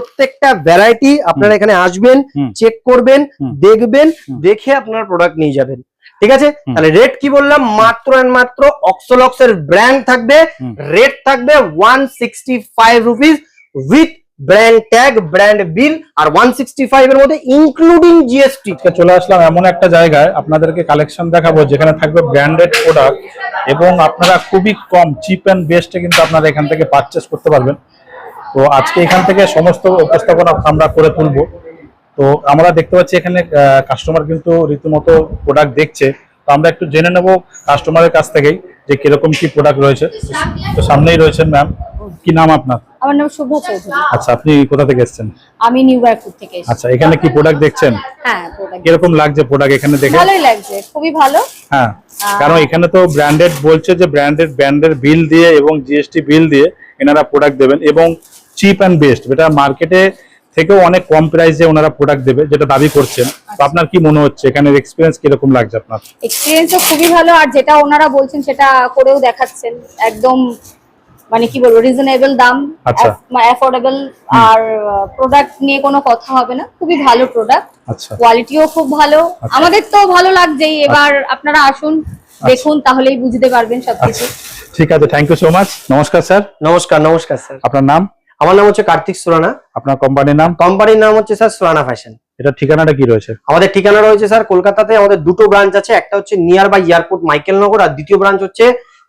প্রত্যেকটা ভ্যারাইটি আপনারা এখানে আসবেন চেক করবেন দেখবেন দেখে আপনার প্রোডাক্ট নিয়ে যাবেন। ঠিক আছে? তাহলে রেট কি বললাম? মাত্র এন্ড মাত্র অক্সোলক্স এর ব্র্যান্ড থাকবে। রেট থাকবে one sixty five rupees with brand tag brand bill R one sixty five এর মধ্যে ইনক্লুডিং জিএসটি চলে আসলাম এমন একটা জায়গায়। আপনাদেরকে কালেকশন দেখাবো যেখানে থাকবে ব্র্যান্ডেড প্রোডাক্ট এবং আপনারা খুবই কম চিপ অ্যান্ড বেস্টে কিন্তু আপনারা এখান থেকে পারচেস করতে পারবেন। তো আজকে এখান থেকে সমস্ত উপস্থাপনা আমরা করে তুলবো। তো আমরা দেখতে পাচ্ছি এখানে কাস্টমার কিন্তু রীতিমতো প্রোডাক্ট দেখছে। তো আমরা একটু জেনে নেব কাস্টমারের কাছ থেকেই যে কীরকম কি প্রোডাক্ট রয়েছে। তো সামনেই রয়েছেন ম্যাম কি নাম আপনার? আমার নাম শুভ্রা চৌধুরী। আচ্ছা আপনি কোথা থেকে এসেছেন? আমি নিউ ইয়ারপুর থেকে এসেছি। আচ্ছা এখানে কি প্রোডাক্ট দেখছেন? হ্যাঁ product কীরকম লাগছে প্রোডাক্ট এখানে দেখে? ভালোই লাগছে খুবই ভালো। হ্যাঁ কারণ এখানে তো ব্র্যান্ডেড বলছে যে ব্র্যান্ডেড ব্র্যান্ডের বিল দিয়ে এবং জিএসটি বিল দিয়ে এনারা প্রোডাক্ট দেবেন এবং চিপ অ্যান্ড বেস্ট যেটা মার্কেটে থেকেও অনেক কম প্রাইসে ওনারা প্রোডাক্ট দেবে যেটা দাবি করছেন। তো আপনার কি মনে হচ্ছে? এখানে এক্সপিরিয়েন্স কীরকম লাগছে আপনার? এক্সপিরিয়েন্সও খুবই ভালো আর যেটা ওনারা বলছেন সেটা করেও দেখাচ্ছেন। একদম মানে কি বলব রিজনেবল দাম আচ্ছা। অ্যাফোর্ডেবল আর প্রোডাক্ট নিয়ে কোনো কথা হবে না। খুবই ভালো প্রোডাক্ট আচ্ছা। কোয়ালিটিও খুব ভালো। আচ্ছা। আমাদের তো ভালো লাগছেই। এবার আপনারা আসুন দেখুন তাহলেই বুঝতে পারবেন সবকিছু। ঠিক আছে থ্যাংক ইউ সো মাচ নমস্কার স্যার নমস্কার নমস্কার স্যার আপনার নাম? আমার নাম হচ্ছে কার্তিক সুরানা। আপনার কোম্পানির নাম? কোম্পানির নাম হচ্ছে স্যার সুরানা ফ্যাশন এটা ঠিকানাটা কি রয়েছে? আমাদের ঠিকানা রয়েছে স্যার কলকাতাতে। আমাদের দুটো ব্রাঞ্চ আছে। একটা হচ্ছে নিয়ার বাই এয়ারপোর্ট মাইকেলনগর আর দ্বিতীয় ব্রাঞ্চ হচ্ছে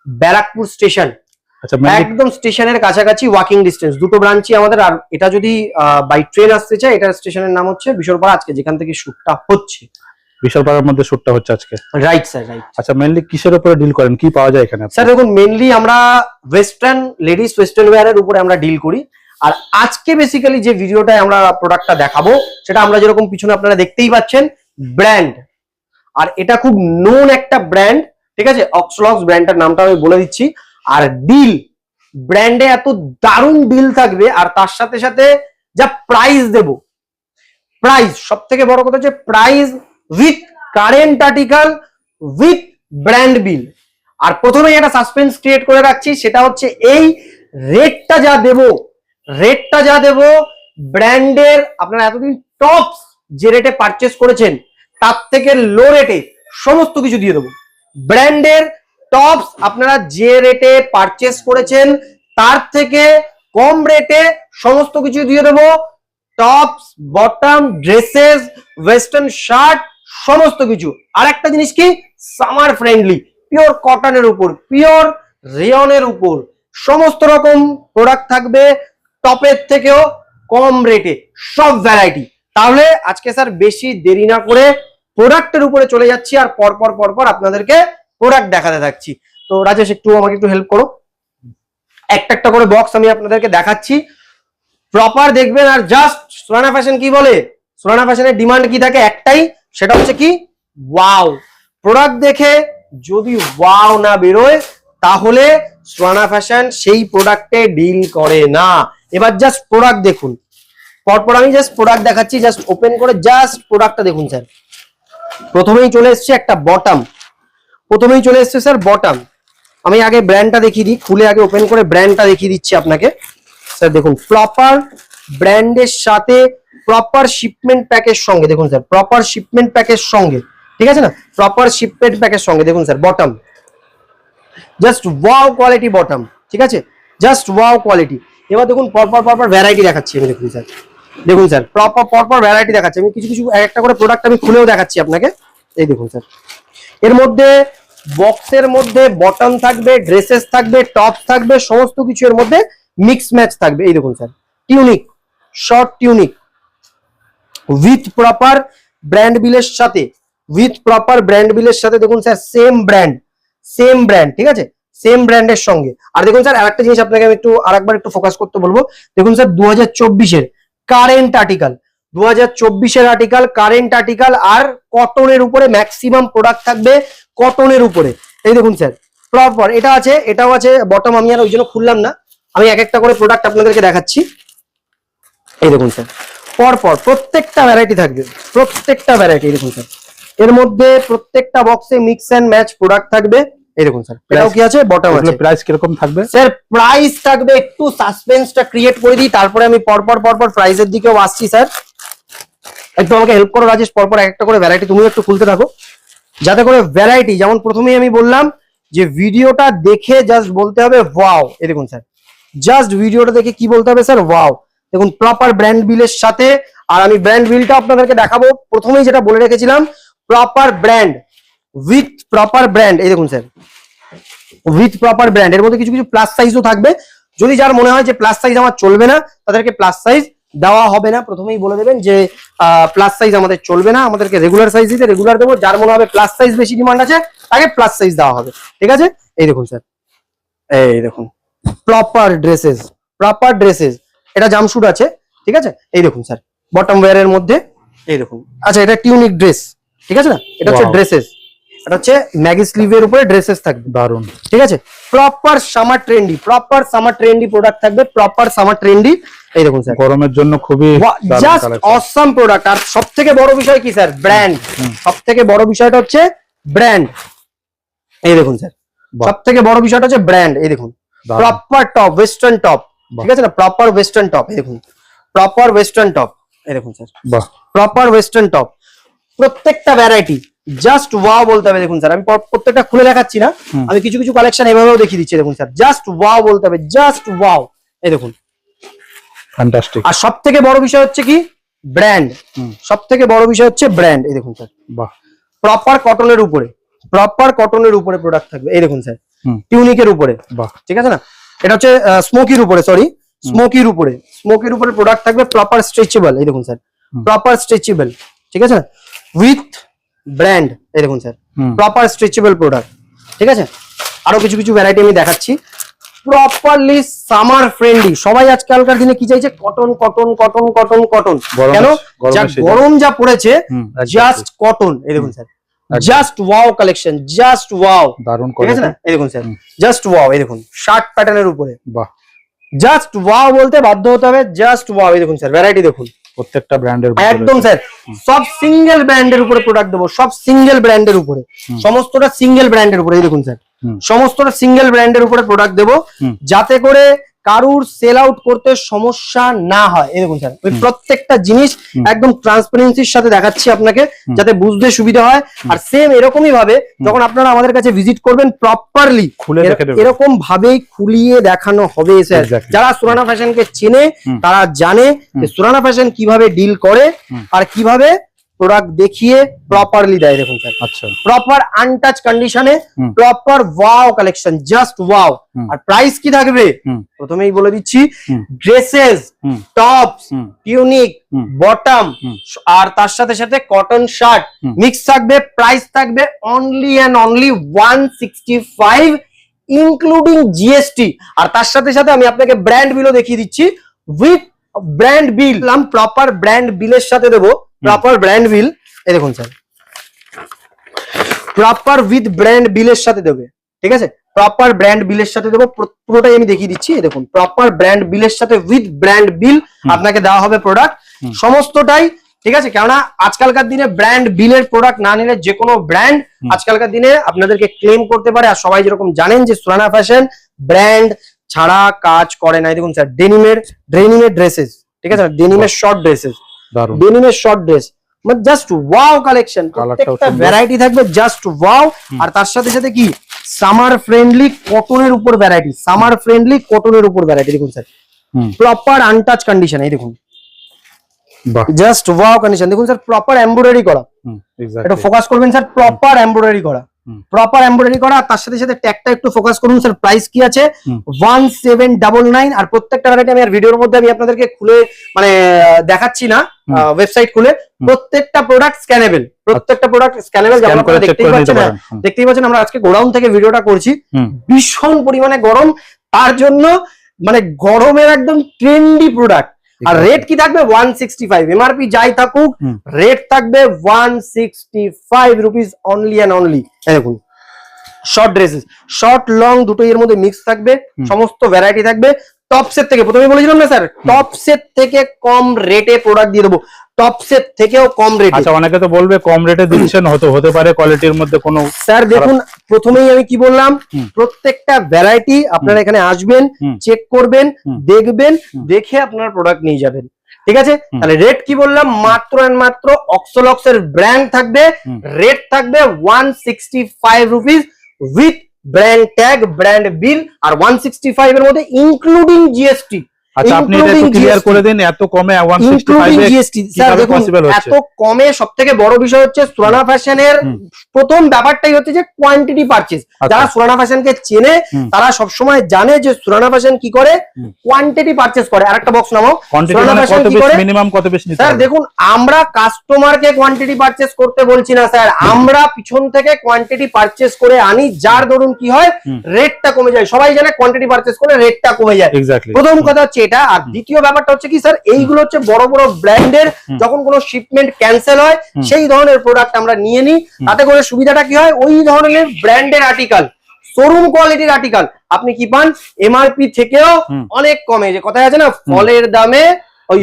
ব্যারাকপুর স্টেশন আচ্ছা mainly একদম স্টেশনের কাছাকাছি ওয়াকিং ডিস্টেন্স দুটো ব্রাঞ্চই আমাদের। আর এটা যদি বাই ট্রেন আসতে চায় এটা স্টেশনের নাম হচ্ছে বিশরপাড়া আজকে যেখান থেকে শুটটা হচ্ছে। বিশালপাড়ার মধ্যে শুটটা হচ্ছে আজকে? রাইট স্যার রাইট আচ্ছা মেইনলি কিসের উপরে ডিল করেন? কি পাওয়া যায় এখানে? স্যার দেখুন মেনলি আমরা ওয়েস্টার্ন লেডিস ওয়েস্টার্ন ওয়্যারের উপরে আমরা ডিল করি। আর আজকে বেসিক্যালি যে ভিডিওটায় আমরা প্রোডাক্টটা দেখাবো, সেটা আমরা যেরকম পিছনে আপনারা দেখতেই পাচ্ছেন ব্র্যান্ড আর এটা খুব নোন একটা ব্র্যান্ড ঠিক আছে? অক্সলক্স ব্র্যান্ডটার নামটা আমি বলে দিচ্ছি। আর ডিল ব্র্যান্ডে এত দারুণ ডিল থাকবে, আর তার সাথে সাথে যা প্রাইস দেব প্রাইস সব থেকে বড় কথা হচ্ছে price with current article with brand bill আর প্রথমেই একটা সাসপেন্স ক্রিয়েট করে রাখছি, সেটা হচ্ছে এই রেটটা যা দেব রেটটা যা দেব ব্র্যান্ডের আপনারা এতদিন টপস যে রেটে পারচেস করেছেন, তার থেকে লো রেটে সমস্ত কিছু দিয়ে দেবো। ব্র্যান্ডের টপস আপনারা যে রেটে পারচেস করেছেন, তার থেকে কম রেটে সমস্ত কিছু দিয়ে দেবো। Tops bottom dresses western shirt সমস্ত কিছু। আর একটা জিনিস কি? সামার ফ্রেন্ডলি পিওর কটনের উপর পিওর রেয়নের উপর। সমস্ত রকম প্রোডাক্ট থাকবে। টপের থেকেও কম রেটে সব ভ্যারাইটি তাহলে আজকে স্যার বেশি দেরি না করে প্রোডাক্টের উপরে চলে যাচ্ছি আর পরপর পরপর আপনাদেরকে প্রোডাক্ট দেখাতে থাকছি। তো রাজেশ, একটু আমাকে একটু হেল্প করো। একটা একটা করে বক্স আমি আপনাদেরকে দেখাচ্ছি। প্রপার দেখবেন আর জাস্ট সোনানা ফ্যাশন কি বলে? সোনানা ফ্যাশনের ডিমান্ড কি থাকে একটাই, সেটা হচ্ছে কি? ওয়াও প্রোডাক্ট দেখে যদি ওয়াও না বেরোয়, তাহলে সোনানা ফ্যাশন সেই প্রোডাক্টে ডিল করে না। এবার জাস্ট প্রোডাক্ট দেখুন। পরপর আমি জাস্ট প্রোডাক্ট দেখাচ্ছি জাস্ট ওপেন করে জাস্ট প্রোডাক্টটা দেখুন স্যার প্রথমেই চলে এসছে একটা বটম প্রথমেই চলে এসছে স্যার বটম আমি আগে ব্র্যান্ডটা দেখিয়ে দিই, খুলে আগে ওপেন করে ব্র্যান্ডটা দেখিয়ে দিচ্ছি আপনাকে। স্যার দেখুন প্রপার ব্র্যান্ডের সাথে প্রপার শিপমেন্ট প্যাকের সঙ্গে, দেখুন স্যার প্রপার শিপমেন্ট প্যাকের সঙ্গে, ঠিক আছে না? প্রপার শিপমেন্ট প্যাকের সঙ্গে, দেখুন sir bottom just wow quality bottom ঠিক আছে? জাস্ট ওয়াও কোয়ালিটি এবার দেখুন পরপর পরপর ভ্যারাইটি দেখাচ্ছি আমি, দেখুন স্যার দেখুন স্যার প্রপার পরপর ভ্যারাইটি দেখাচ্ছি। আমি কিছু কিছু এক একটা করে প্রোডাক্ট আমি খুলেও দেখাচ্ছি আপনাকে। এই দেখুন স্যার এর মধ্যে বক্সের মধ্যে বটম থাকবে ড্রেসেস থাকবে টপ থাকবে, সমস্ত কিছু এর মধ্যে মিক্স ম্যাচ থাকবে। এই দেখুন sir tunic short tunic with proper brand বিলের সাথে উইথ প্রপার ব্র্যান্ড বিলের সাথে দেখুন sir same brand same brand ঠিক আছে? সেম ব্র্যান্ডের সঙ্গে। আর দেখুন স্যার আরেকটা জিনিস আপনাকে আমি একটু, আরেকবার একটু ফোকাস করতে বলব। দেখুন স্যার দু হাজার কারেন্ট আর্টিকেল দু হাজার আর্টিকেল কারেন্ট আর্টিকেল আর কটনের উপরে ম্যাক্সিমাম প্রোডাক্ট থাকবে কটনের উপরে। এই দেখুন স্যার প্রপার এটা আছে, এটাও আছে বটম আমি আর ওই জন্য খুললাম না। আমি এক একটা করে প্রোডাক্ট আপনাদেরকে দেখাচ্ছি। এই দেখুন স্যার পরপর প্রত্যেকটা ভ্যারাইটি থাকবে, প্রত্যেকটা ভ্যারাইটি দেখুন স্যার এর মধ্যে প্রত্যেকটা বক্সে মিক্স অ্যান্ড ম্যাচ প্রোডাক্ট থাকবে। দেখুন স্যার এটাও কি আছে? বটম আছে। প্রাইস কীরকম থাকবে? স্যার প্রাইস থাকবে একটু সাসপেন্সটা ক্রিয়েট করে দিই তারপরে আমি পরপর পরপর প্রাইসের দিকেও আসছি স্যার। একটু আমাকে হেল্প করো রাজেশ পরপর একটা করে ভ্যারাইটি তুমি একটু খুলতে থাকো। যাতে করে ভ্যারাইটি যেমন প্রথমেই আমি বললাম যে ভিডিওটা দেখে জাস্ট বলতে হবে ওয়াও এই দেখুন স্যার। জাস্ট ভিডিওটা দেখে কি বলতে হবে স্যার? ওয়াও দেখুন প্রপার ব্র্যান্ড বিলের সাথে আর আমি ব্র্যান্ড বিলটা আপনাদেরকে দেখাবো। প্রথমেই যেটা বলে রেখেছিলাম proper brand with proper brand এই দেখুন স্যার উইথ প্রপার ব্র্যান্ড এর মধ্যে কিছু কিছু প্লাস সাইজও থাকবে। যদি যার মনে হয় যে প্লাস সাইজ আমার চলবে না তাদেরকে প্লাস সাইজ দেওয়া হবে না। প্রথমেই বলে দেবেন যে প্লাস সাইজ আমাদের চলবে না। আমাদেরকে রেগুলার সাইজ দিতে রেগুলার দেবো। যার মনে হবে প্লাস সাইজ বেশি ডিমান্ড আছে তাকে প্লাস সাইজ দেওয়া হবে। ঠিক আছে? এই দেখুন স্যার এই দেখুন। প্রপার ড্রেসেস প্রপার ড্রেসেস এটা জামশুট আছে। ঠিক আছে? এই দেখুন স্যার বটম ওয়্যারের মধ্যে এই দেখুন। আচ্ছা এটা টিউনিক ড্রেস ঠিক আছে না? এটা হচ্ছে ড্রেসেস এটা হচ্ছে ম্যাগি স্লিভের উপরে ড্রেসেস থাকবে। দারুণ ঠিক আছে? Proper summer trendy proper summer trendy product থাকবে প্রপার সামার ট্রেন্ডি এই দেখুন স্যার গরমের জন্য খুবই দারুণ জাস্ট অসাম প্রোডাক্ট আর সব থেকে বড় বিষয় কি স্যার ব্র্যান্ড হুম। সব থেকে বড় বিষয়টা হচ্ছে ব্র্যান্ড এই দেখুন স্যার বাহ। সব থেকে বড় বিষয়টা হচ্ছে ব্র্যান্ড এই দেখুন। প্রপার টপ ওয়েস্টার্ন টপ ঠিক আছে না? প্রপার ওয়েস্টার্ন টপ এই দেখুন। প্রপার ওয়েস্টার্ন টপ এই দেখুন স্যার বাহ। প্রপার ওয়েস্টার্ন টপ প্রত্যেকটা ভ্যারাইটি জাস্ট ওয়াও বলতে হবে দেখুন স্যার আমি প্রত্যেকটা খুলে দেখাচ্ছি না। আমি কিছু কিছু কালেকশন এভাবেও দেখিয়ে দিচ্ছি দেখুন স্যার। জাস্ট ওয়াও বলতে হবে জাস্ট ওয়াও এই দেখুন। ফ্যান্টাস্টিক আর সব থেকে বড় বিষয় হচ্ছে কি? ব্র্যান্ড। সব থেকে বড় বিষয় হচ্ছে ব্র্যান্ড এই দেখুন স্যার। বাহ। প্রপার কটনের উপরে প্রপার কটনের উপরে প্রোডাক্ট থাকবে। এই দেখুন স্যার। টিউনিকের উপরে। বাহ। ঠিক আছে না? এটা হচ্ছে স্মোকির উপরে সরি স্মোকির উপরে। স্মোকির উপরে প্রোডাক্ট থাকবে প্রপার স্ট্রেচেবল এই দেখুন স্যার। প্রপার স্ট্রেচেবল ঠিক আছে না? উইথ ব্র্যান্ড এই দেখুন স্যার। প্রপার স্ট্রেচেবল প্রোডাক্ট ঠিক আছে? আরও কিছু কিছু ভ্যারাইটি আমি দেখাচ্ছি। প্রপারলি সামার ফ্রেন্ডলি সবাই আজকালকার দিনে কি চাইছে? Cotton cotton cotton cotton cotton কেন? যা গরম যা পড়েছে জাস্ট কটন এই দেখুন sir. Just wow collection just wow দারুণ ঠিক আছে না? এই দেখুন স্যার। জাস্ট ওয়াও এই দেখুন। শার্ট প্যাটার্নের উপরে। বাহ। জাস্ট ওয়াও বলতে বাধ্য হতে হবে জাস্ট ওয়াও এই দেখুন স্যার। ভ্যারাইটি দেখুন। প্রত্যেকটা ব্র্যান্ডের একদম স্যার সব সিঙ্গেল ব্র্যান্ডের উপরে প্রোডাক্ট দেবো সব সিঙ্গেল ব্র্যান্ডের উপরে। সমস্তটা সিঙ্গেল ব্র্যান্ডের উপরে এই দেখুন স্যার। সমস্তটা সিঙ্গেল ব্র্যান্ডের উপরে প্রোডাক্ট দেবো যাতে করে কারুর সেল আউট করতে সমস্যা না হয়। এই দেখুন স্যার ওই প্রত্যেকটা জিনিস একদম ট্রান্সপারেন্সির সাথে দেখাচ্ছি আপনাকে যাতে বুঝতে সুবিধা হয়। আর সেম এরকমই ভাবে যখন আপনারা আমাদের কাছে ভিজিট করবেন প্রপারলি খুলে এরকম ভাবেই খুলিয়ে দেখানো হবে স্যার. যারা সুরানা ফ্যাশনকে চেনে। তারা জানে যে সুরানা ফ্যাশন কীভাবে ডিল করে আর কীভাবে প্রোডাক্ট দেখিয়ে প্রপারলি দেয় দেখুন স্যার আচ্ছা। প্রপার আনটাচ কন্ডিশনে proper wow collection just wow আর প্রাইস কি থাকবে? প্রথমেই বলে দিচ্ছি ড্রেসেস টপস টিউনিক বটম আর তার সাথে সাথে কটন শার্ট মিক্স থাকবে প্রাইস থাকবে only and only one sixty five including GST আর তার সাথে সাথে আমি আপনাকে ব্র্যান্ড বিলও দেখিয়ে দিচ্ছি। With brand bill proper brand বিলের সাথে দেবো। প্রপার ব্র্যান্ড বিল এই দেখুন স্যার প্রপার উইথ ব্র্যান্ড বিলের সাথে দেবে ঠিক আছে? প্রপার ব্র্যান্ড বিলের সাথে দেবো পুরোটাই আমি দেখিয়ে দিচ্ছি এই দেখুন। প্রপার ব্র্যান্ড বিলের সাথে উইথ ব্র্যান্ড বিল আপনাকে দেওয়া হবে প্রোডাক্ট সমস্তটাই ঠিক আছে? কেননা আজকালকার দিনে ব্র্যান্ড বিলের প্রোডাক্ট না নিলে যে কোনো ব্র্যান্ড আজকালকার দিনে আপনাদেরকে ক্লেম করতে পারে। আর সবাই যেরকম জানেন যে সুরানা ফ্যাশন ব্র্যান্ড ছাড়া কাজ করে না। এই দেখুন স্যার ডেনিমের ডেনিমের ড্রেসেস ঠিক আছে? ডেনিমের শর্ট ড্রেসেস ডেনিমের শর্ট ড্রেস মানে জাস্ট ওয়াও কালেকশন প্রত্যেকটা ভ্যারাইটি থাকবে জাস্ট ওয়াও আর তার সাথে সাথে কি? সামার ফ্রেন্ডলি কটনের উপর ভ্যারাইটি সামার ফ্রেন্ডলি কটনের উপর ভ্যারাইটি দেখুন স্যার প্রপার আনটাচ কন্ডিশন এই দেখুন। জাস্ট ওয়াও কন্ডিশন দেখুন স্যার প্রপার এমব্রয়ডারি করা। এটা ফোকাস করবেন স্যার প্রপার এমব্রয়ডারি করা। প্রপার এমব্রয়ডারি করা আর তার সাথে সাথে ট্যাগটা একটু ফোকাস করুন স্যার প্রাইস কি আছে। ওয়ান সেভেন ডাবল নাইন আর প্রত্যেকটা ভ্যারাইটি আমি আর ভিডিওর মধ্যে আমি আপনাদেরকে খুলে মানে দেখাচ্ছি না ওয়েবসাইট খুলে। প্রত্যেকটা প্রোডাক্ট স্ক্যানেবল প্রত্যেকটা প্রোডাক্ট স্ক্যানেবল যেমন আপনারা দেখতেই পাচ্ছেন দেখতেই পাচ্ছেন আমরা আজকে গোডাউন থেকে ভিডিওটা করছি। ভীষণ পরিমাণে গরম তার জন্য মানে গরমের একদম ট্রেন্ডি প্রোডাক্ট আর রেট কি থাকবে? ওয়ান সিক্সটি ফাইভ এমআরপি যাই থাকুক রেট থাকবে one sixty five rupees only and only দেখুন শর্ট ড্রেসেস শর্ট লং দুটোই এর মধ্যে মিক্স থাকবে সমস্ত ভ্যারাইটি থাকবে। টপসের থেকে প্রথমে বলেছিলাম না স্যার টপসের থেকে কম রেটে প্রোডাক্ট দিয়ে দেবো। টপসের থেকেও কম রেটে আচ্ছা অনেকে তো বলবে কম রেটে দিচ্ছেন হতে হতে পারে কোয়ালিটির মধ্যে কোনো স্যার দেখুন প্রথমেই আমি কি বললাম প্রত্যেকটা ভ্যারাইটি আপনারা এখানে আসবেন চেক করবেন দেখবেন দেখে আপনার প্রোডাক্ট নিয়ে যাবেন। ঠিক আছে? তাহলে রেট কি বললাম? মাত্র এন্ড মাত্র অক্সোলক্স এর ব্র্যান্ড থাকবে রেট থাকবে one sixty five rupees with brand tag brand bill R one sixty five এর মধ্যে ইনক্লুডিং জিএসটি আচ্ছা আপনি এটা একটু ক্লিয়ার করে দিন এত কমে ওয়ান সিক্সটি ইনক্লুডিং ফাইভে জিএসটি স্যার দেখুন এত কমে সব থেকে বড় বিষয় হচ্ছে সোনানা ফ্যাশনের প্রথম ব্যাপারটাই হচ্ছে যে কোয়ান্টিটি পারচেজ আচ্ছা। যারা সোনানা ফ্যাশনকে চেনে। তারা সবসময় জানে যে সোনানা ফ্যাশন কি করে? কোয়ান্টিটি পারচেজ করে। আরেকটা বক্স নামাও। সোনানা মানে ফ্যাশন কি করে? মিনিমাম কত পিস নিতে স্যার দেখুন আমরা কাস্টমারকে কোয়ান্টিটি পারচেজ করতে বলছি না স্যার। আমরা পিছন থেকে কোয়ান্টিটি পারচেজ করে আনি যার ধরুন কি হয়? রেটটা কমে যায়। সবাই জানে কোয়ান্টিটি পারচেজ করে রেটটা কমে যায়। প্রথম কথা হচ্ছে এটা আর দ্বিতীয় ব্যাপারটা হচ্ছে কি স্যার এইগুলো হচ্ছে বড় বড় ব্র্যান্ডের যখন কোনো শিপমেন্ট ক্যান্সেল হয় সেই ধরনের প্রোডাক্ট আমরা নিয়ে নিই। তাতে করে সুবিধাটা কি হয়? ওই ধরনের ব্র্যান্ডের আর্টিকেল শোরুম কোয়ালিটির আর্টিকেল আপনি কি পান? এমআরপি থেকেও অনেক কমে। যে কথায় আছে না ফলের দামে ওই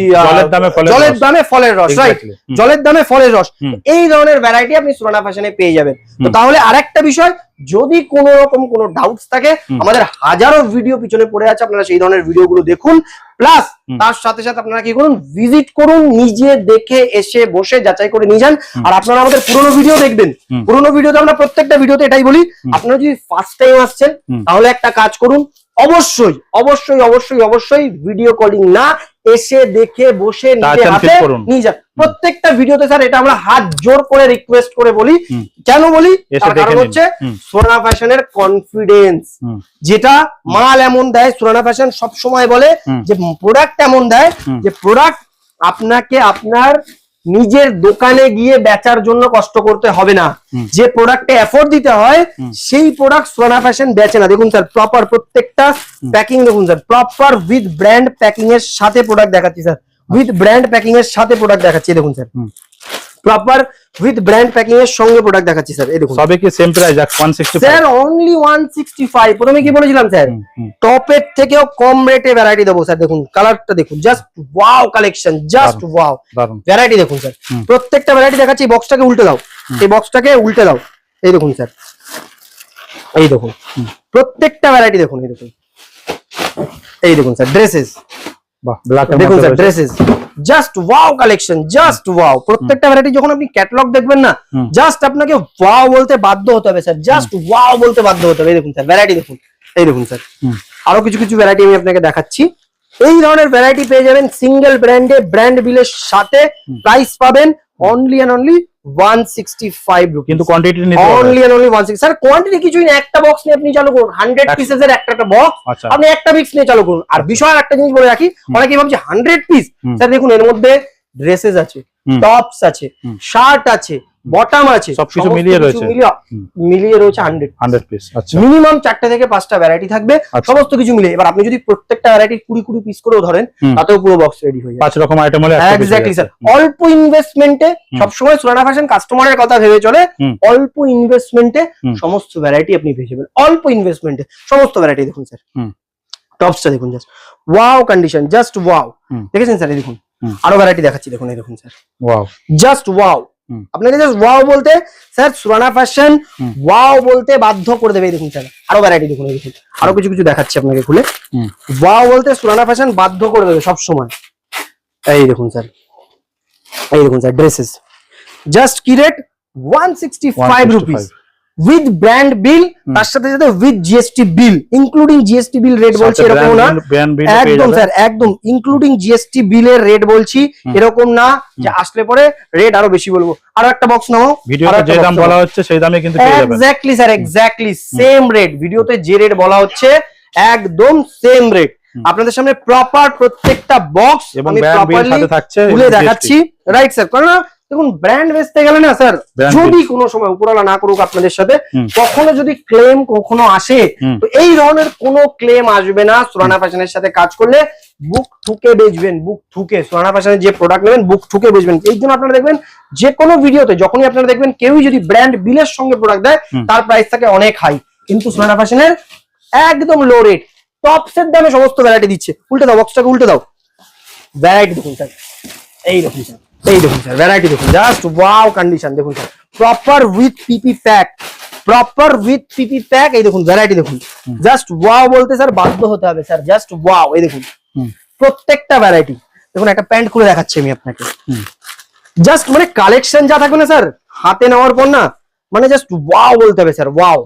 জলের দামে ফলের রস। রাইট জলের দামে ফলের রস। এই ধরনের ভ্যারাইটি আপনি সুরানা ফ্যাশনে পেয়ে যাবেন। তো। তাহলে আরেকটা বিষয় যদি কোনো রকম কোনো ডাউটস থাকে আমাদের হাজারো ভিডিও পিছনে পড়ে আছে আপনারা সেই ধরনের ভিডিওগুলো দেখুন। প্লাস তার সাথে সাথে আপনারা কি করুন ভিজিট করুন নিজে দেখে এসে বসে যাচাই করে নিয়ে যান। আর আপনারা আমাদের পুরোনো ভিডিও দেখবেন। পুরোনো ভিডিওতে আমরা প্রত্যেকটা ভিডিওতে এটাই বলি আপনারা যদি ফার্স্ট টাইম আসছেন তাহলে একটা কাজ করুন অবশ্যই অবশ্যই অবশ্যই অবশ্যই ভিডিও কলিং না এসে দেখে বসে নিজে হাতে নিয়ে যান। প্রত্যেকটা ভিডিওতে স্যার এটা আমরা হাত জোর করে রিকোয়েস্ট করে বলি। কেন বলি? তার কারণ হচ্ছে। সোনা ফ্যাশনের কনফিডেন্স যেটা মাল এমন দেয় সোনা ফ্যাশন সব সময় বলে যে প্রোডাক্ট এমন দেয় যে প্রোডাক্ট আপনাকে আপনার নিজের দোকানে গিয়ে বেচার জন্য কষ্ট করতে হবে না। যে প্রোডাক্টে এফোর্ট দিতে হয় সেই প্রোডাক্ট সোনা ফ্যাশন বেচে না। দেখুন স্যার প্রপার প্রত্যেকটা প্যাকিং দেখুন sir proper with brand packing এর সাথে প্রোডাক্ট দেখাচ্ছি স্যার উইথ ব্র্যান্ড প্যাকিং এর সাথে প্রোডাক্ট দেখাচ্ছি দেখুন sir. Proper with brand packing এর সঙ্গে প্রোডাক্ট দেখাচ্ছি স্যার এই দেখুন। সবে কি same price one sixty sir only one sixty five প্রথমে কি বলেছিলাম স্যার টপের থেকেও কম রেটে ভ্যারাইটি দেবো স্যার দেখুন কালারটা দেখুন। Just wow collection just wow variety দেখুন স্যার প্রত্যেকটা ভ্যারাইটি দেখাচ্ছি বক্সটাকে উল্টে দাও। এই বক্সটাকে উল্টে দাও। এই দেখুন স্যার এই দেখুন। প্রত্যেকটা ভ্যারাইটি দেখুন এই দেখুন। এই দেখুন স্যার ড্রেসেস দেখুন sir dresses just wow collection just wow প্রত্যেকটা ভ্যারাইটি যখন আপনি ক্যাটালগ দেখবেন না জাস্ট আপনাকে ওয়াও বলতে বাধ্য হতে হবে স্যার জাস্ট ওয়াও বলতে বাধ্য হতে হবে। দেখুন স্যার ভ্যারাইটি দেখুন এই দেখুন স্যার আরও কিছু কিছু ভ্যারাইটি আমি আপনাকে দেখাচ্ছি। এই ধরনের ভ্যারাইটি পেয়ে যাবেন সিঙ্গেল ব্র্যান্ডে ব্র্যান্ড বিলের সাথে প্রাইস পাবেন অনলি অ্যান্ড অনলি কিন্তু কোয়ান্টিটি নিতে only and only one six sir quantity কিছুই না একটা বক্স নিয়ে আপনি চালু করুন। পিসেস এর একটা একটা বক্স আচ্ছা। আপনি একটা নিয়ে চালু করুন। আর বিষয় আর একটা জিনিস বলে রাখি অনেকে ভাবছে হান্ড্রেড পিস স্যার দেখুন এর মধ্যে ড্রেসেস আছে টপস আছে শার্ট আছে বটাম আছে। সবকিছু মিলিয়ে রয়েছে। মিলিয়ে রয়েছে হান্ড্রেড হান্ড্রেড পিস আচ্ছা। মিনিমাম চারটে থেকে পাঁচটা ভ্যারাইটি থাকবে। আচ্ছা। সমস্ত কিছু মিলে এবার আপনি যদি প্রত্যেকটা ভ্যারাইটি কুড়ি কুড়ি পিস করেও ধরেন তাতেও পুরো বক্স রেডি হয়ে যাবে। পাঁচ রকম আইটেম হলে এক্স্যাক্টলি স্যার অল্প ইনভেস্টমেন্টে। সবসময় সুরানা ফ্যাশন কাস্টমারের কথা ভেবে চলে। অল্প ইনভেস্টমেন্টে সমস্ত ভ্যারাইটি আপনি পেয়ে যাবেন অল্প ইনভেস্টমেন্টে সমস্ত ভ্যারাইটি দেখুন স্যার। টপসটা দেখুন just wow condition just wow দেখেছেন স্যার এই দেখুন। আরও ভ্যারাইটি দেখাচ্ছি। দেখুন এই দেখুন স্যার ওয়াও জাস্ট ওয়াও। আপনাকে জাস্ট ওয়াও বলতে স্যার সুরানা ফ্যাশন। ওয়াও বলতে বাধ্য করে দেবে এই দেখুন স্যার আরও ভ্যারাইটি দেখুন দেখুন। আরও কিছু কিছু দেখাচ্ছি আপনাকে খুলে। ওয়াও বলতে সুরানা ফ্যাশন বাধ্য করে দেবে সব সময়। এই দেখুন স্যার এই দেখুন স্যার ড্রেসেস জাস্ট কি rate one sixty five 165 rupees with brand bill তার সাথে সাথে with GST bill including GST bill rate বলছি এরকম না? একদম স্যার একদম ইনক্লুডিং জিএসটি বিলের রেট বলছি এরকম না যে আসলে পরে রেট আরও বেশি বলব। আরও একটা বক্স নাও ভিডিওতে যে দাম বলা হচ্ছে সেই দামে কিন্তু পেয়ে যাবেন। Exactly sir exactly same rate ভিডিওতে যে রেট বলা হচ্ছে একদম সেম রেট আপনাদের সামনে প্রপার প্রত্যেকটা বক্স এবং আমি প্রপারলি সাথে থাকছে খুলে দেখাচ্ছি। রাইট স্যার কারণ না, দেখুন ব্র্যান্ড বেচতে গেলে না স্যার যদি কোনো সময় উপরওয়ালা না করুক আপনাদের সাথে কখনো যদি ক্লেম কখনো আসে তো এই ধরনের কোনো ক্লেম আসবে না সুরানা ফ্যাশনের সাথে কাজ করলে বুক ঠুকে বেচবেন বুক ঠুকে। সুরানা ফ্যাশনের যে প্রোডাক্ট নেবেন বুক ঠুকে বেচবেন। এই জন্য আপনারা দেখবেন যে কোনো ভিডিওতে যখনই আপনারা দেখবেন কেউই যদি ব্র্যান্ড বিলের সঙ্গে প্রোডাক্ট দেয় তার প্রাইস থাকে অনেক হাই কিন্তু সুরানা ফ্যাশনের একদম লো রেট টপসের দামে সমস্ত ভ্যারাইটি দিচ্ছে। উল্টে দাও বক্সটাকে উল্টে দাও। ভ্যারাইটি দেখুন স্যার এই দেখুন স্যার এই দেখুন স্যার ভ্যারাইটি দেখুন জাস্ট ওয়াও কন্ডিশন দেখুন sir proper with PP pack proper with PP pack এই দেখুন ভ্যারাইটি দেখুন। জাস্ট ওয়াও বলতে স্যার বাধ্য হতে হবে স্যার জাস্ট ওয়াও এই দেখুন। প্রত্যেকটা ভ্যারাইটি দেখুন একটা প্যান্ট খুলে দেখাচ্ছি আমি আপনাকে। জাস্ট মানে কালেকশন যা থাকবে না স্যার হাতে নেওয়ার পর না মানে জাস্ট ওয়াও বলতে হবে স্যার ওয়াও।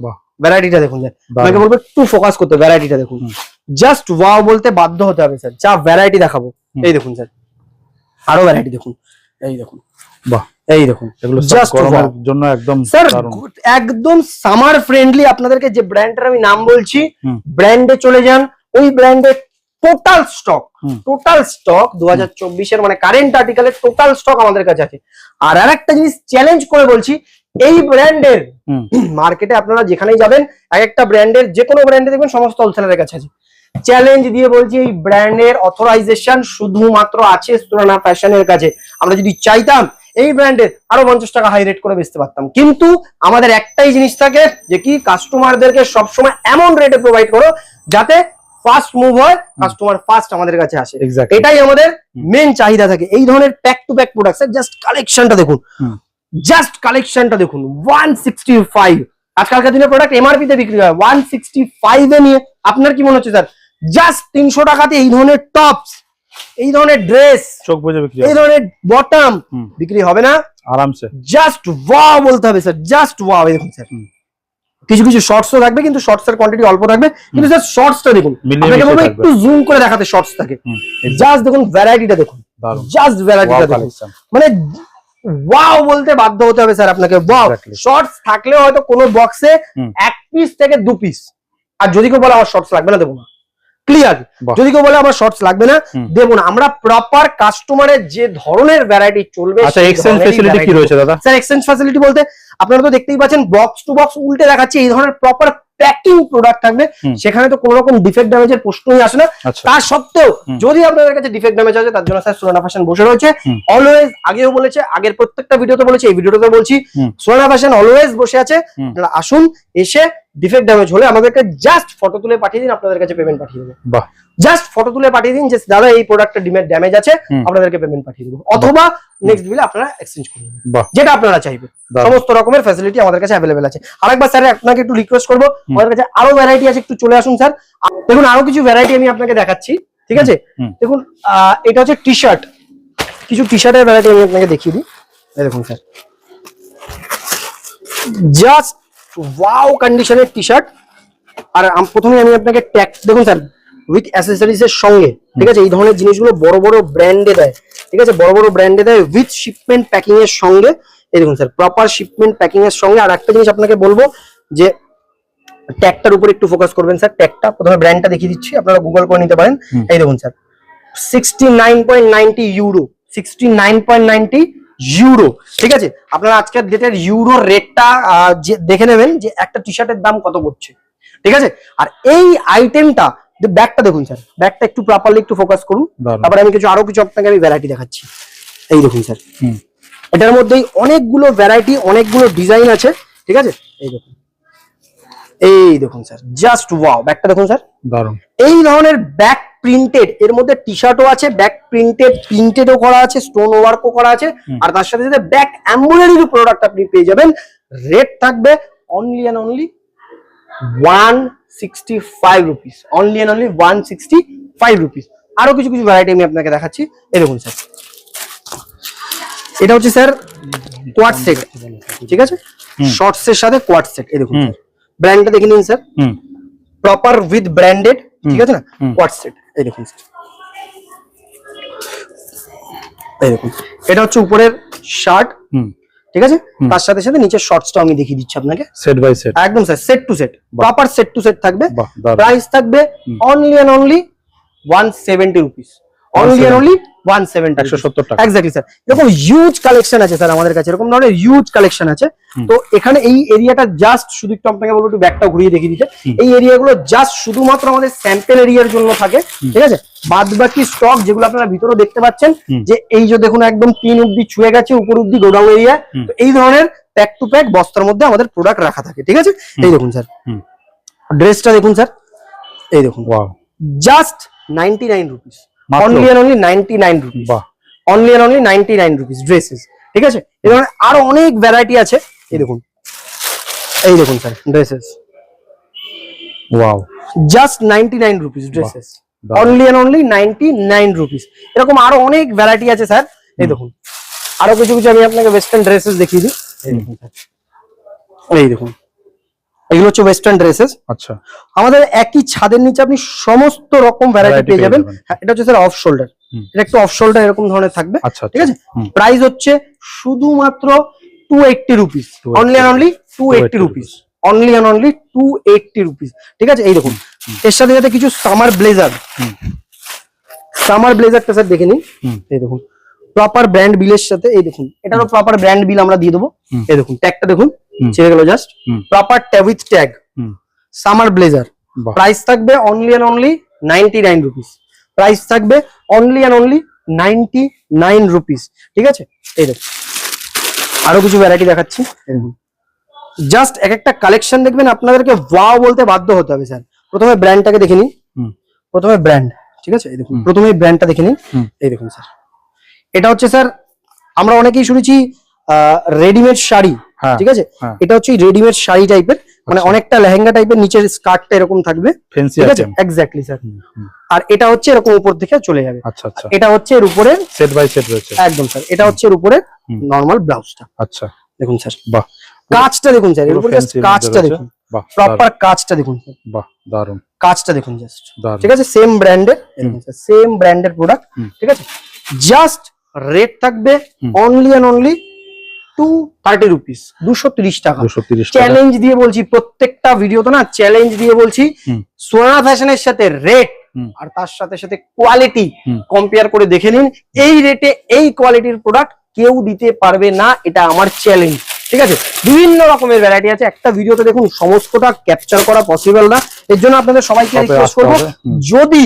ভ্যারাইটিটা দেখুন স্যার আপনাকে বলব একটু ফোকাস করতে ভ্যারাইটিটা দেখুন। জাস্ট ওয়াও বলতে বাধ্য হতে হবে স্যার যা ভ্যারাইটি দেখাবো। এই দেখুন স্যার আরও ভ্যারাইটি দেখুন। এই দেখুন। বাহ। এই দেখুন। এগুলো গরমের জন্য একদম স্যার একদম সামার ফ্রেন্ডলি আপনাদেরকে যে ব্র্যান্ডটার আমি নাম বলছি ব্র্যান্ডে চলে যান। ওই ব্র্যান্ডের টোটাল স্টক টোটাল স্টক দু হাজার মানে কারেন্ট আর্টিকেলের টোটাল স্টক আমাদের কাছে আছে। আর আর একটা জিনিস চ্যালেঞ্জ করে বলছি এই ব্র্যান্ডের মার্কেটে আপনারা যেখানেই যাবেন এক একটা ব্র্যান্ডের যে কোনো ব্র্যান্ডে দেখবেন সমস্ত হোলসেলারের কাছে আছে। চ্যালেঞ্জ দিয়ে বলছি এই ব্র্যান্ডের অথরাইজেশন শুধুমাত্র আছে সুরানা ফ্যাশনের কাছে আমরা যদি চাইতাম এই ব্র্যান্ডের আরও পঞ্চাশ টাকা হাই রেট করে বেচতে পারতাম। কিন্তু আমাদের একটাই জিনিস থাকে যে কি কাস্টমারদেরকে সবসময় এমন রেটে প্রোভাইড করো যাতে ফাস্ট মুভ হয় কাস্টমার ফাস্ট আমাদের কাছে আসে। এটাই আমাদের মেন চাহিদা থাকে। এই ধরনের pack to pack product just কালেকশনটা দেখুন। জাস্ট কালেকশনটা দেখুন। ওয়ান সিক্সটি ফাইভ আজকালকার দিনের প্রোডাক্ট এমআরপি তে বিক্রি হয়। ওয়ান সিক্সটি ফাইভ এ নিয়ে। আপনার কি মনে হচ্ছে স্যার জাস্ট তিনশো টাকাতে এই ধরনের টপস এই ধরনের ড্রেস চোখ বুঝে বিক্রি এই ধরনের বটম বিক্রি হবে না। আরামসে। জাস্ট ওয়াও বলতে হবে স্যার জাস্ট ওয়াও দেখুন স্যার। কিছু কিছু শর্টসও থাকবে কিন্তু শর্টস এর কোয়ান্টিটি অল্প থাকবে। কিন্তু স্যার শর্টসটা দেখুন আপনাকে বলব একটু জুম করে দেখাতে শর্টস থাকে জাস্ট দেখুন ভ্যারাইটিটা দেখুন। জাস্ট ভ্যারাইটিটা দেখুন। মানে ওয়াও বলতে বাধ্য হতে হবে স্যার আপনাকে। ওয়াও শর্টস থাকলেও হয়তো কোনো বক্সে এক পিস থেকে দু পিস আর যদি কেউ বলে আমার শর্টস লাগবে না দেবো না। ক্লিয়ার যদি কেউ বলে আমার শর্টস লাগবে না। দেবো না। আমরা প্রপার কাস্টমারের যে ধরনের ভ্যারাইটি চলবে আচ্ছা এক্সচেঞ্জ ফেসিলিটি কি রয়েছে দাদা? স্যার এক্সচেঞ্জ ফ্যাসিলিটি বলতে আপনারা তো দেখতেই পাচ্ছেন বক্স টু বক্স উল্টে দেখাচ্ছে এই ধরনের প্রপার প্যাকিং প্রোডাক্ট থাকবে। সেখানে তো কোনো রকম ডিফেক্ট ড্যামেজের প্রশ্নই আসে না। আচ্ছা। তা সত্ত্বেও যদি আপনাদের কাছে ডিফেক্ট ড্যামেজ আছে তার জন্য স্যার সুরানা ফ্যাশন বসে রয়েছে। অলওয়েজ আগেও বলেছে আগের প্রত্যেকটা ভিডিওতে বলেছে এই ভিডিওতে বলছি। সুরানা ফ্যাশন অলওয়েজ বসে আছে। আপনারা আসুন এসে ডিফেক্ট ড্যামেজ হলে আমাদেরকে জাস্ট ফটো তুলে পাঠিয়ে দিন আপনাদের কাছে পেমেন্ট পাঠিয়ে দেবো। বাহ। জাস্ট ফটো তুলে পাঠিয়ে দিন যে দাদা এই প্রোডাক্টটা ড্যামেজ আছে আপনাদেরকে পেমেন্ট পাঠিয়ে দেবো। অথবা নেক্সট বিলে আপনারা এক্সচেঞ্জ করে দেবেন বাহ। যেটা আপনারা চাইবেন। সমস্ত রকমের ফ্যাসিলিটি আমাদের কাছে অ্যাভেলেবেল আছে। আরেকবার স্যার আপনাকে একটু রিকোয়েস্ট করব। আমাদের কাছে আরও ভ্যারাইটি আছে একটু চলে আসুন স্যার দেখুন আরও কিছু ভ্যারাইটি আমি আপনাকে দেখাচ্ছি ঠিক আছে? দেখুন আহ, এটা হচ্ছে টি শার্ট কিছু টি শার্টের ভ্যারাইটি আমি আপনাকে দেখিয়ে দিই। এই দেখুন স্যার জাস্ট ওয়াও কন্ডিশনের টি শার্ট আর প্রথমে আমি আপনাকে ট্যাগ দেখুন স্যার উইথ অ্যাসেসরিজ এর সঙ্গে ঠিক আছে? এই ধরনের জিনিসগুলো বড় বড় ব্র্যান্ডে দেয় ঠিক আছে? বড় বড় ব্র্যান্ডে দেয় উইথ শিপমেন্ট প্যাকিং এর সঙ্গে। এই দেখুন স্যার প্রপার শিপমেন্ট প্যাকিং এর সঙ্গে। আর একটা জিনিস আপনাকে বলব যে ট্যাগটার উপর একটু ফোকাস করবেন স্যার ট্যাগটা প্রথমে ব্র্যান্ডটা দেখিয়ে দিচ্ছি আপনারা গুগল করে নিতে পারেন। এই দেখুন sir sixty nine point ninety euro sixty nine point ninety euro. ঠিক আছে? আপনারা আজকের ডেটের ইউরো রেটটা দেখে নেবেন যে একটা টি শার্টের দাম কত পড়ছে। ঠিক আছে? আর এই আইটেমটা ব্যাগটা দেখুন স্যার ব্যাগটা একটু প্রপারলি একটু ফোকাস করুন। তারপরে আমি কিছু আরও কিছু আপনাকে আমি ভ্যারাইটি দেখাচ্ছি। এই দেখুন স্যার হুম। এটার মধ্যেই অনেকগুলো ভ্যারাইটি অনেকগুলো ডিজাইন আছে। ঠিক আছে? এই দেখুন। এই দেখুন স্যার জাস্ট ওয়াও ব্যাগটা দেখুন স্যার দারুণ। এই ধরনের ব্যাক প্রিন্টেড এর মধ্যে টি শার্টও আছে ব্যাক প্রিন্টেড প্রিন্টেডও করা আছে স্টোন ওয়ার্কও করা আছে আর তার সাথে সাথে ব্যাক এমব্রয়ডারি প্রোডাক্ট আপনি পেয়ে যাবেন। রেট থাকবে only and only one sixty five rupees only and only one sixty five rupees আরও কিছু কিছু ভ্যারাইটি আমি আপনাকে দেখাচ্ছি। দেখুন স্যার এটা হচ্ছে স্যার কোয়াড সেট ঠিক আছে। শর্টস এর সাথে কোয়াড সেট এই দেখুন ব্র্যান্ডটা দেখে নিন স্যার প্রপার উইথ ব্র্যান্ডেড ঠিক আছে না। কোয়াড সেট এই দেখুন এই দেখুন এটা হচ্ছে উপরের শার্ট হুম। ঠিক আছে? তার সাথে সাথে নিচের শর্টসটা আমি দেখিয়ে দিচ্ছি আপনাকে। সেট বাই সেট একদম sir set to set proper set to set থাকবে। প্রাইস থাকবে only and only one seventy rupees only and only এরকম হিউজ কালেকশন আছে স্যার আমাদের কাছে। এরকম ধরনের হিউজ কালেকশন আছে। তো এখানে এই এরিয়াটা জাস্ট শুধু একটু আপনাকে বলব একটু ব্যাগটা ঘুরিয়ে দেখিয়ে দিতে। এই এরিয়াগুলো জাস্ট শুধুমাত্র আমাদের স্যাম্পেল এরিয়ার জন্য থাকে। ঠিক আছে? বাদ বাকি স্টক যেগুলো আপনারা ভিতরে দেখতে পাচ্ছেন যে এই যে দেখুন একদম তিন অব্দি ছুঁয়ে গেছে উপর অব্দি গোডাউন এরিয়া তো এই ধরনের প্যাক টু প্যাক বস্তার মধ্যে আমাদের প্রোডাক্ট রাখা থাকে। ঠিক আছে? এই দেখুন স্যার ড্রেসটা দেখুন স্যার এই দেখুন। Just ninety nine rupees? Only and only ninety nine rupees বাহ। Only and only ninety nine rupees dresses ঠিক আছে? এই ধরনের আরও অনেক ভ্যারাইটি আছে। এই দেখুন। এই দেখুন sir dresses wow just ninety nine rupees dresses. Only and only ninety nine rupees এরকম আরও অনেক ভ্যারাইটি আছে স্যার এই দেখুন। আরও কিছু কিছু আমি আপনাকে ওয়েস্টার্ন ড্রেসেস দেখিয়ে দিই। এই দেখুন। এগুলো হচ্ছে ওয়েস্টার্ন ড্রেসেস আচ্ছা। আমাদের একই ছাদের নিচে আপনি সমস্ত রকম ভ্যারাইটি পেয়ে যাবেন। হ্যাঁ, এটা হচ্ছে স্যার অফ শোল্ডার এটা একটু অফ শোল্ডার এরকম ধরনের থাকবে। আচ্ছা ঠিক আছে? প্রাইস হচ্ছে শুধুমাত্র two eighty rupees only and only two eighty 280 rupees only and only two eighty rupees ঠিক আছে? এই দেখুন। এর সাথে সাথে কিছু সামার ব্লেজার। সামার ব্লেজারটা স্যার দেখে নিন। এই দেখুন। প্রপার ব্র্যান্ড বিলের সাথে এই দেখুন। এটারও প্রপার ব্র্যান্ড বিল আমরা দিয়ে দেবো। এই দেখুন ট্যাগটা দেখুন। ছেড়ে গেল just proper with tag. Summer blazer price থাকবে only and only ninety nine rupees price থাকবে only and only ninety nine rupees ঠিক আছে? এই দেখুন আরও কিছু ভ্যারাইটি দেখাচ্ছি। জাস্ট এক একটা কালেকশন দেখবেন আপনাদেরকে ওয়াও বলতে বাধ্য হতে হবে স্যার প্রথমে ব্র্যান্ডটাকে দেখে নিন। প্রথমে ব্র্যান্ড ঠিক আছে? এই দেখুন। প্রথমে ব্র্যান্ডটা দেখে নিন। এই দেখুন স্যার এটা হচ্ছে স্যার আমরা অনেকেই শুনেছি রেডিমেড শাড়ি। ঠিক আছে? হ্যাঁ। এটা হচ্ছে রেডিমেড শাড়ি টাইপের মানে আচ্ছা। অনেকটা লেহেঙ্গা টাইপের নিচের স্কার্টটা এরকম থাকবে। ফেন্সি ঠিক আছে? Exactly sir. আর এটা হচ্ছে এরকম উপর থেকে চলে যাবে। আচ্ছা আচ্ছা। এটা হচ্ছে এর উপরের সেট বাই সেট রয়েছে। একদম স্যার এটা হচ্ছে এর উপরের হুম। নর্মাল ব্লাউজটা আচ্ছা। দেখুন স্যার বাহ। কাজটা দেখুন স্যার এর উপরে কাজটা দেখুন। বাহ প্রপার কাজটা দেখুন বাহ দারুণ কাজটা দেখুন জাস্ট ঠিক আছে? সেম ব্র্যান্ডের সেম ব্র্যান্ডের প্রোডাক্ট ঠিক আছে? জাস্ট রেট থাকবে only and only two thirty rupees দুশো তিরিশ টাকা। চ্যালেঞ্জ দিয়ে বলছি প্রত্যেকটা ভিডিওতে না চ্যালেঞ্জ দিয়ে বলছি হুম। সোনা ফ্যাশনের সাথে রেট আর তার সাথে সাথে কোয়ালিটি কম্পেয়ার করে দেখে নিন এই রেটে এই কোয়ালিটির প্রোডাক্ট কেউ দিতে পারবে না এটা আমার চ্যালেঞ্জ ঠিক আছে? বিভিন্ন রকমের ভ্যারাইটি আছে। একটা ভিডিওতে দেখুন সমস্তটা ক্যাপচার করা পসিবল না। এর জন্য আপনাদের সবাইকে তবে রিকোয়েস্ট করব যদি।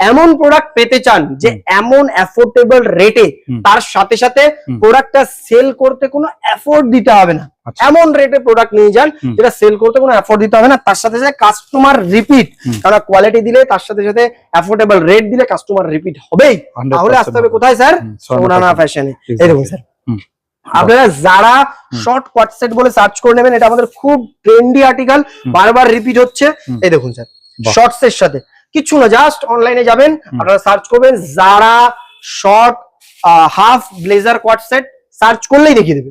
এমন প্রোডাক্ট পেতে চান যে এমন অ্যাফোর্ডেবল রেটে তার সাথে সাথে। প্রোডাক্টটা সেল করতে কোনো এফোর্ট দিতে হবে না। আচ্ছা। এমন রেটে প্রোডাক্ট নিয়ে যান। যেটা সেল করতে কোনো এফোর্ট দিতে হবে না তার সাথে সাথে কাস্টমার রিপিট। কারণ কোয়ালিটি দিলে তার সাথে সাথে অ্যাফোর্ডেবল রেট দিলে কাস্টমার রিপিট হবেই। 100% তাহলে আসতে হবে কোথায় স্যার? সোনানা ফ্যাশনে দেখুন স্যার। আপনারা যারা শর্ট কোয়াটসেট বলে সার্চ করে নেবেন এটা আমাদের খুব ট্রেন্ডি আর্টিকেল বারবার রিপিট হচ্ছে। এই দেখুন স্যার। শর্টস এর সাথে। কিছু না জাস্ট অনলাইনে যাবেন আপনারা সার্চ করবেন যারা short half blazer coat set search করলেই দেখিয়ে দেবে।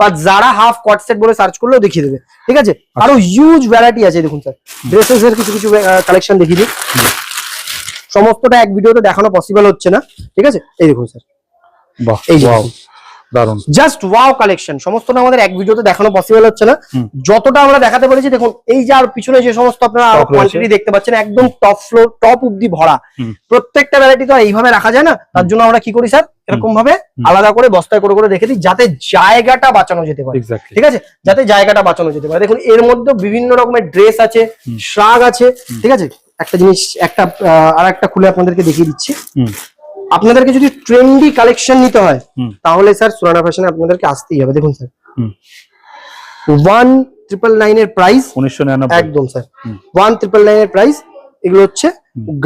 বা যারা হাফ কোয়াট সেট বলে সার্চ করলেও দেখিয়ে দেবে। ঠিক আছে? আচ্ছা। আরও হিউজ ভ্যারাইটি আছে দেখুন স্যার ড্রেসেস এর কিছু কিছু কালেকশন দেখিয়ে দিই। সমস্তটা এক ভিডিওতে দেখানো পসিবল হচ্ছে না। ঠিক আছে? এই দেখুন স্যার বাহ এই। দারুণ জাস্ট ওয়াও কালেকশন সমস্তটা আমাদের এক ভিডিওতে দেখানো পসিবল হচ্ছে না। যতটা আমরা দেখাতে পেরেছি দেখুন এই যে আর পিছনে যে সমস্ত আপনারা কোয়ান্টিটি দেখতে পাচ্ছেন একদম টপ ফ্লোর টপ অব্দি ভরা। প্রত্যেকটা ভ্যারাইটি তো এইভাবে রাখা যায় না তার জন্য আমরা কি করি স্যার? এরকম ভাবে আলাদা করে বস্তায় করে করে রেখে দিই যাতে জায়গাটা বাঁচানো যেতে পারে। ঠিক আছে? যাতে জায়গাটা বাঁচানো যেতে পারে। দেখুন এর মধ্যে বিভিন্ন রকমের ড্রেস আছে শ্রাগ আছে ঠিক আছে? একটা জিনিস একটা আর একটা খুলে আপনাদেরকে দেখিয়ে দিচ্ছি। আপনাদেরকে যদি ট্রেন্ডি কালেকশন নিতে হয় তাহলে স্যার সুরানা ফ্যাশনে আপনাদেরকে আসতেই হবে। দেখুন স্যার ওয়ান ট্রিপল নাইন এর প্রাইস উনিশশো নিরানব্বই। একদম স্যার ওয়ান ট্রিপল নাইন এর প্রাইস এগুলো হচ্ছে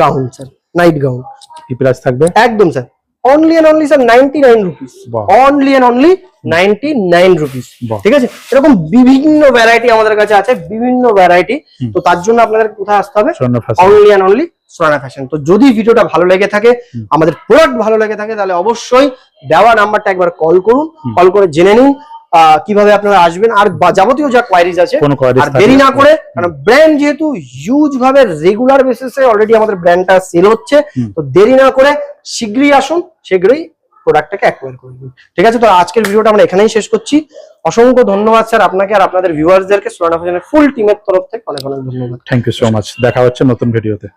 গাউন স্যার নাইট গাউন কি প্রাইস থাকবে? একদম sir only and only sir ninety nine rupees বাহ। Only and only ninety nine rupees ঠিক আছে? এরকম বিভিন্ন ভ্যারাইটি আমাদের কাছে আছে বিভিন্ন ভ্যারাইটি তো তার জন্য আপনাদের কোথায় আসতে হবে? Only and only Surana Fashion তো যদি ভিডিওটা ভালো লেগে থাকে আমাদের প্রোডাক্ট ভালো লেগে থাকে তাহলে অবশ্যই দেওয়া নাম্বারটা একবার কল করুন। কল করে জেনে নিন কীভাবে আপনারা আসবেন। আর যাবতীয় যা কোয়ারিজ আছে আর দেরি না। করে কারণ ব্র্যান্ড যেহেতু হিউজ ভাবে রেগুলার বেসিসে অলরেডি আমাদের ব্র্যান্ডটা সেল হচ্ছে তো দেরি না করে শীঘ্রই আসুন শীঘ্রই প্রোডাক্টটাকে অ্যাকোয়ার করে নিন। ঠিক আছে তো আজকের ভিডিওটা আমরা এখানেই শেষ করছি। অসংখ্য ধন্যবাদ স্যার আপনাকে আর আপনাদের ভিউয়ার্সদেরকে সোনানা ফ্যাশনের ফুল টিমের তরফ থেকে অনেক অনেক ধন্যবাদ। থ্যাংক ইউ সো মাচ দেখা হচ্ছে নতুন ভিডিওতে